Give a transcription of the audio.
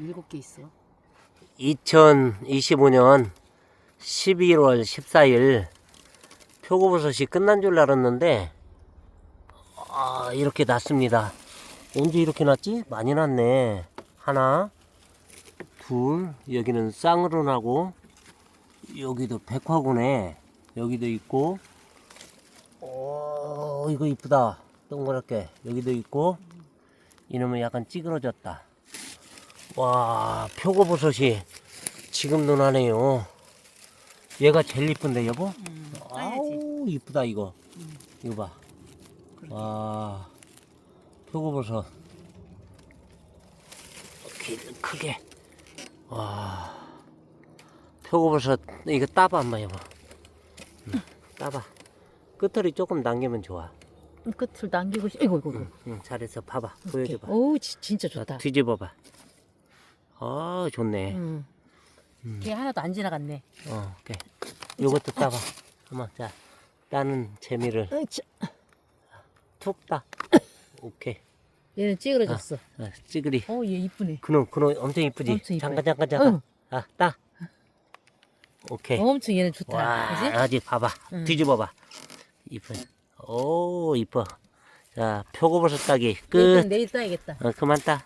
일곱 개 있어. 2025년 11월 14일 표고버섯이 끝난 줄 알았는데 아 이렇게 났습니다. 언제 이렇게 났지? 많이 났네. 하나 둘 여기는 쌍으로 나고 여기도 백화구네. 여기도 있고 오 이거 이쁘다. 동그랗게. 여기도 있고 이놈은 약간 찌그러졌다 와 표고버섯이 지금 눈하네요. 얘가 제일 이쁜데 여보? 아우 이쁘다 이거. 이거 봐. 와 표고버섯. 이렇게 크게. 와 표고버섯. 이거 따봐 한번 여보 응, 따봐. 끝털이 조금 남기면 좋아. 끝을 남기고 싶. 이거 이거 이거. 응, 잘해서 봐봐. 보여줘봐. 오 지- 진짜 좋다. 뒤집어봐 아 좋네 응. 걔 하나도 안 지나갔네. 어 오케이 요것도 따봐 한번 자 따는 재미를 어, 자, 툭 따. 오케이. 얘는 찌그러졌어. 아, 찌그리. 어, 얘 이쁘네. 그놈, 그놈 엄청 이쁘지? 엄청 이뻐요. 잠깐, 잠깐, 잠깐. 응. 아, 따. 오케이. 엄청 얘는 좋다. 와, 그지? 아직 봐봐. 응. 뒤집어봐. 이뻐. 오, 이뻐. 자, 표고버섯 따기 끝. 내일 따야겠다. 어, 그만 따.